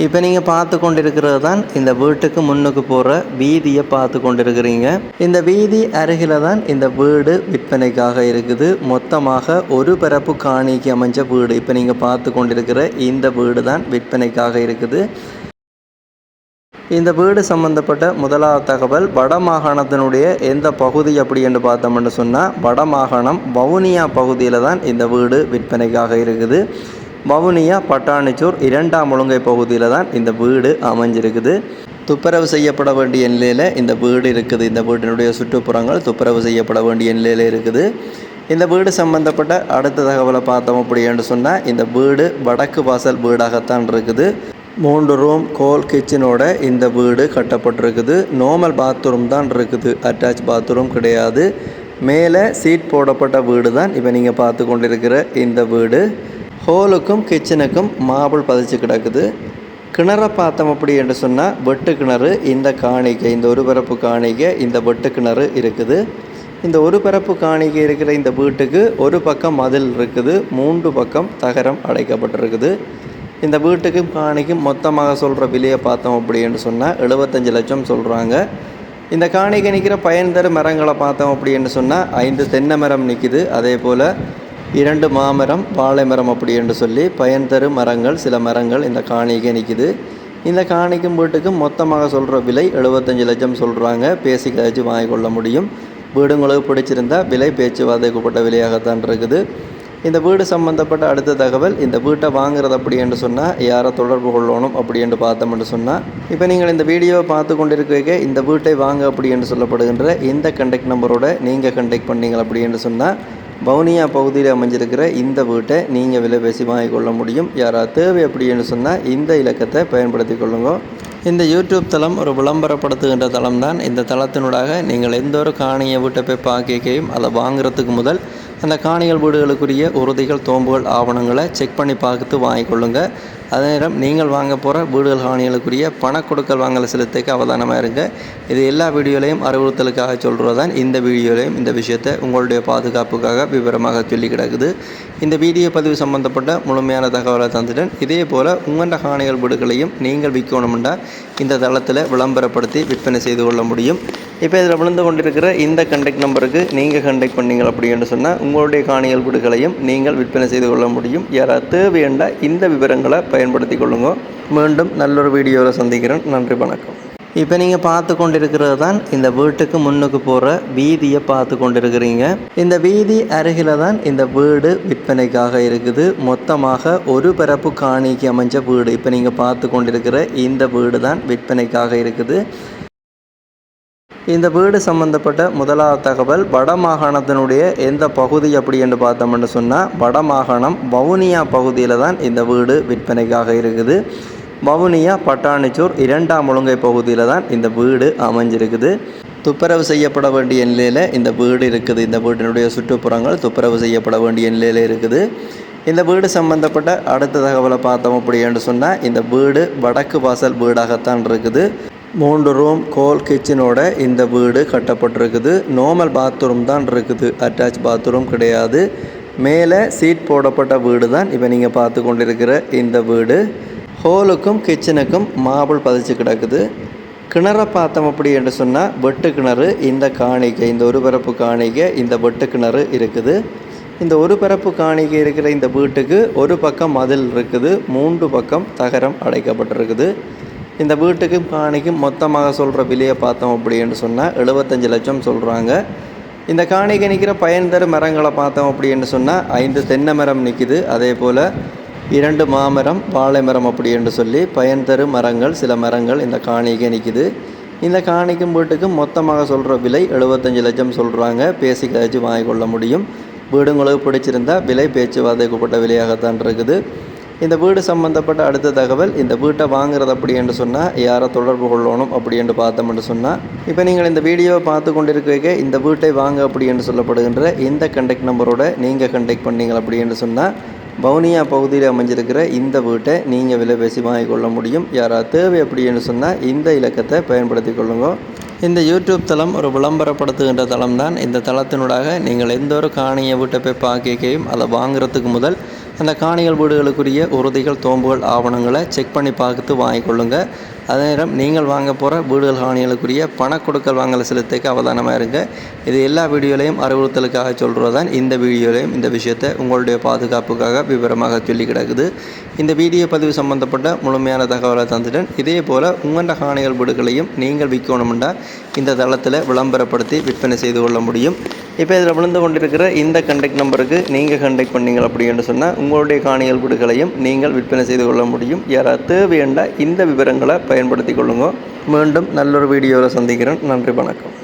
இப்போ நீங்கள் பார்த்து கொண்டிருக்கிறது தான் இந்த வீட்டுக்கு முன்னுக்கு போகிற வீதியை பார்த்து கொண்டிருக்கிறீங்க. இந்த வீதி அருகில் தான் இந்த வீடு விற்பனைக்காக இருக்குது. மொத்தமாக ஒரு பரப்பு காணிக்கு அமைஞ்ச வீடு. இப்போ நீங்கள் பார்த்து கொண்டிருக்கிற இந்த வீடு தான் விற்பனைக்காக இருக்குது. இந்த வீடு சம்பந்தப்பட்ட முதலாவது தகவல் வடமாகாணத்தினுடைய எந்த பகுதி அப்படி என்று பார்த்தோம்னு சொன்னால் வடமாகாணம் வவுனியா பகுதியில் தான் இந்த வீடு விற்பனைக்காக இருக்குது. வவுனியா பட்டாணிச்சூர் இரண்டாம் ஒழுங்கை பகுதியில் தான் இந்த வீடு அமைஞ்சிருக்குது. துப்புரவு செய்யப்பட வேண்டிய நிலையில் இந்த வீடு இருக்குது. இந்த வீட்டினுடைய சுற்றுப்புறங்கள் துப்புரவு செய்யப்பட வேண்டிய நிலையில் இருக்குது. இந்த வீடு சம்பந்தப்பட்ட அடுத்த தகவலை பார்த்தோம் அப்படின்னு சொன்னால் இந்த வீடு வடக்கு வாசல் வீடாகத்தான் இருக்குது. மூன்று ரூம் கோல் கிச்சனோட இந்த வீடு கட்டப்பட்டிருக்குது. நார்மல் பாத்ரூம் தான் இருக்குது. அட்டாச் பாத்ரூம் கிடையாது. மேலே சீட் போடப்பட்ட வீடு தான் இப்போ நீங்கள் பார்த்து கொண்டிருக்கிற இந்த வீடு. ஹோலுக்கும் கிச்சனுக்கும் மாபிள் பதிச்சு கிடக்குது. கிணறை பார்த்தோம் அப்படி என்று சொன்னால் வெட்டு கிணறு இந்த காணிக்கை இந்த ஒரு பரப்பு காணிக்கை இந்த வெட்டு கிணறு இருக்குது. இந்த ஒரு பரப்பு காணிக்கை இருக்கிற இந்த வீட்டுக்கு ஒரு பக்கம் மதில் இருக்குது மூன்று பக்கம் தகரம் அடைக்கப்பட்டிருக்குது. இந்த வீட்டுக்கும் காணிக்கும் மொத்தமாக சொல்கிற விலையை பார்த்தோம் அப்படின்னு சொன்னால் எழுபத்தஞ்சு லட்சம் சொல்கிறாங்க இந்த காணிக்கை நிற்கிற பயன் தரும் மரங்களை பார்த்தோம் அப்படின்னு சொன்னால் ஐந்து தென்னை மரம் நிற்கிது அதே போல் இரண்டு மாமரம் வாழை மரம் அப்படி என்று சொல்லி பயன் தரும் மரங்கள் சில மரங்கள் இந்த காணிக்கு நிற்கிது இந்த காணிக்கும் வீட்டுக்கும் மொத்தமாக சொல்கிற விலை எழுபத்தஞ்சு லட்சம் சொல்கிறாங்க பேசி கழிச்சு வாங்கிக்கொள்ள முடியும். வீடு உங்களுக்கு பிடிச்சிருந்தா விலை பேச்சுவார்த்தைக்குப்பட்ட விலையாகத்தான் இருக்குது. இந்த வீடு சம்பந்தப்பட்ட அடுத்த தகவல் இந்த வீட்டை வாங்குறது அப்படி என்று சொன்னால் யாரை தொடர்பு கொள்ளணும் அப்படி என்று பார்த்தோம்னு சொன்னால் இப்போ நீங்கள் இந்த வீடியோவை பார்த்து கொண்டிருக்க இந்த வீட்டை வாங்க அப்படி என்று சொல்லப்படுகின்ற இந்த கண்டெக்ட் நம்பரோட நீங்கள் கண்டெக்ட் பண்ணீங்க அப்படி என்று சொன்னால் வவுனியா பகுதியில் அமைஞ்சிருக்கிற இந்த வீட்டை நீங்கள் விலை பேசி வாங்கிக்கொள்ள முடியும். யாராவது தேவை அப்படின்னு சொன்னால் இந்த இலக்கத்தை பயன்படுத்தி கொள்ளுங்க. இந்த யூடியூப் தளம் ஒரு விளம்பரப்படுத்துகின்ற தளம் தான். இந்த தளத்தினூடாக நீங்கள் எந்த ஒரு காணியை வீட்டை போய் பார்க்கையும் அதை வாங்குறதுக்கு முதல் அந்த காணிகள் வீடுகளுக்குரிய உறுதிகள் தோம்புகள் ஆவணங்களை செக் பண்ணி பார்த்து வாங்கிக்கொள்ளுங்கள் அதே நேரம் நீங்கள் வாங்க போகிற வீடுகள் காணிகளுக்குரிய பண கொடுக்கல் சிலத்துக்கு செலுத்தைக்கு அவதானமாக இருங்க. இது எல்லா வீடியோலையும் அறிவுறுத்தலுக்காக சொல்கிறது தான் இந்த வீடியோலையும் இந்த விஷயத்தை உங்களுடைய பாதுகாப்புக்காக விவரமாக சொல்லி கிடக்குது. இந்த வீடியோ பதிவு சம்பந்தப்பட்ட முழுமையான தகவலை தந்துட்டேன் இதே போல் உங்களோட காணிகள் வீடுகளையும் நீங்கள் விற்கணும்னா இந்த தளத்தில் விளம்பரப்படுத்தி விற்பனை செய்து கொள்ள முடியும். இப்போ இதில் விழுந்து கொண்டிருக்கிற இந்த கண்டெக்ட் நம்பருக்கு நீங்கள் கண்டெக்ட் பண்ணீங்க அப்படின்னு சொன்னால் உங்களுடைய காணிகள் வீடுகளையும் நீங்கள் விற்பனை செய்து கொள்ள முடியும். யாராவது தேவையண்டா இந்த விவரங்களை பயன்படுத்தி கொள்ளுங்க. மீண்டும் நல்லொரு வீடியோவில் சந்திக்கிறேன். நன்றி வணக்கம். இப்போ நீங்கள் பார்த்து கொண்டிருக்கிறது தான் இந்த வீட்டுக்கு முன்னுக்கு போகிற வீதியை பார்த்து கொண்டிருக்கிறீங்க. இந்த வீதி அருகில் தான் இந்த வீடு விற்பனைக்காக இருக்குது. மொத்தமாக ஒரு பரப்பு காணிக்கு அமைஞ்ச வீடு. இப்போ நீங்கள் பார்த்து கொண்டிருக்கிற இந்த வீடு தான் விற்பனைக்காக இருக்குது. இந்த வீடு சம்பந்தப்பட்ட முதலாவது தகவல் வடமாகாணத்தினுடைய எந்த பகுதி அப்படி என்று பார்த்தோம்னு சொன்னால் வடமாகாணம் வவுனியா பகுதியில் தான் இந்த வீடு விற்பனைக்காக இருக்குது. வவுனியா பட்டாணிச்சூர் இரண்டாம் ஒழுங்கை பகுதியில் தான் இந்த வீடு அமைஞ்சிருக்குது. துப்புரவு செய்யப்பட வேண்டிய நிலையில் இந்த வீடு இருக்குது. இந்த வீட்டினுடைய சுற்றுப்புறங்கள் துப்புரவு செய்யப்பட வேண்டிய நிலையில் இருக்குது. இந்த வீடு சம்பந்தப்பட்ட அடுத்த தகவலை பார்த்தோம் அப்படி என்று சொன்னால் இந்த வீடு வடக்கு வாசல் வீடாகத்தான் இருக்குது. மூன்று ரூம் கோல் கிச்சனோட இந்த வீடு கட்டப்பட்டிருக்குது. நார்மல் பாத்ரூம் தான் இருக்குது. அட்டாச் பாத்ரூம் கிடையாது. மேலே சீட் போடப்பட்ட வீடு தான் இப்போ நீங்கள் பார்த்து கொண்டிருக்கிற இந்த வீடு. ஹோலுக்கும் கிச்சனுக்கும் மாபிள் பதிச்சு கிடக்குது. கிணறை பார்த்தோம் அப்படி என்று சொன்னால் வெட்டு கிணறு இந்த காணிக்கை இந்த ஒரு பரப்பு காணிக்கை இந்த வெட்டு கிணறு இருக்குது. இந்த ஒரு பரப்பு காணிக்கை இருக்கிற இந்த வீட்டுக்கு ஒரு பக்கம் மதில் இருக்குது. மூன்று பக்கம் தகரம் அடைக்கப்பட்டிருக்குது. இந்த வீட்டுக்கும் காணிக்கும் மொத்தமாக சொல்கிற விலையை பார்த்தோம் அப்படின்னு சொன்னால் எழுபத்தஞ்சு லட்சம் சொல்கிறாங்க இந்த காணிக்கு நிற்கிற பயன் தரும் மரங்களை பார்த்தோம் அப்படின்னு சொன்னால் ஐந்து தென்னை மரம் நிற்கிது அதே போல் இரண்டு மாமரம் வாழை மரம் அப்படி என்று சொல்லி பயன் தரும் மரங்கள் சில மரங்கள் இந்த காணிக்கு நிற்கிது இந்த காணிக்கும் வீட்டுக்கும் மொத்தமாக சொல்கிற விலை எழுபத்தஞ்சு லட்சம் சொல்கிறாங்க பேசி கழிச்சு வாங்கிக்கொள்ள முடியும். வீடுங்களுக்கு பிடிச்சிருந்தா விலை பேச்சுவார்த்தைக்குப்பட்ட விலையாகத்தான் இருக்குது. இந்த வீடு சம்மந்தப்பட்ட அடுத்த தகவல் இந்த வீட்டை வாங்குறது அப்படி என்று சொன்னால் யாரை தொடர்பு கொள்ளணும் அப்படி என்று பார்த்தோம்னு சொன்னால் இப்போ நீங்கள் இந்த வீடியோவை பார்த்து கொண்டிருக்க இந்த வீட்டை வாங்க அப்படி என்று சொல்லப்படுகின்ற இந்த கண்டெக்ட் நம்பரோட நீங்கள் கண்டெக்ட் பண்ணீங்க அப்படி என்று சொன்னால் வவுனியா பகுதியில் அமைஞ்சிருக்கிற இந்த வீட்டை நீங்கள் விலை பேசி வாங்கிக்கொள்ள முடியும். யாராவது தேவை அப்படின்னு சொன்னால் இந்த இலக்கத்தை பயன்படுத்தி கொள்ளுங்க. இந்த யூடியூப் தளம் ஒரு விளம்பரப்படுத்துகின்ற தளம் தான் இந்த தளத்தினூடாக நீங்கள் எந்த ஒரு காணியை வீட்டை போய் பார்க்கையும் அதை வாங்குறதுக்கு முதல் அந்த காணிகள் வீடுகளுக்குரிய உறுதிகள் தோம்புகள் ஆவணங்களை செக் பண்ணி பார்த்து வாங்கிக்கொள்ளுங்க அதே நேரம் நீங்கள் வாங்க போகிற வீடுகள் காணிகளுக்குரிய பண கொடுக்கல் வாங்கல செலுத்திக்க அவதானமாக இருங்க. இது எல்லா வீடியோலையும் அறிவுறுத்தலுக்காக சொல்கிறது தான் இந்த வீடியோலையும் இந்த விஷயத்தை உங்களுடைய பாதுகாப்புக்காக விவரமாக சொல்லி கிடக்குது. இந்த வீடியோ பதிவு சம்பந்தப்பட்ட முழுமையான தகவலை தந்துட்டேன் இதே போல் உங்கள்ட காணிகள் வீடுகளையும் நீங்கள் விற்கணும்னா இந்த தளத்தில் விளம்பரப்படுத்தி விற்பனை செய்து கொள்ள முடியும். இப்போ இதில் விழுந்து கொண்டிருக்கிற இந்த கண்டெக்ட் நம்பருக்கு நீங்கள் கண்டெக்ட் பண்ணீங்க அப்படின்னு சொன்னால் உங்களுடைய காணிகள் வீடுகளையும் நீங்கள் விற்பனை செய்து கொள்ள முடியும். யாராவது தேவையண்டா இந்த விவரங்களை பயன்படுத்தி கொள்ளுங்க. மீண்டும் நல்லொரு வீடியோவில் சந்திக்கிறேன். நன்றி வணக்கம்.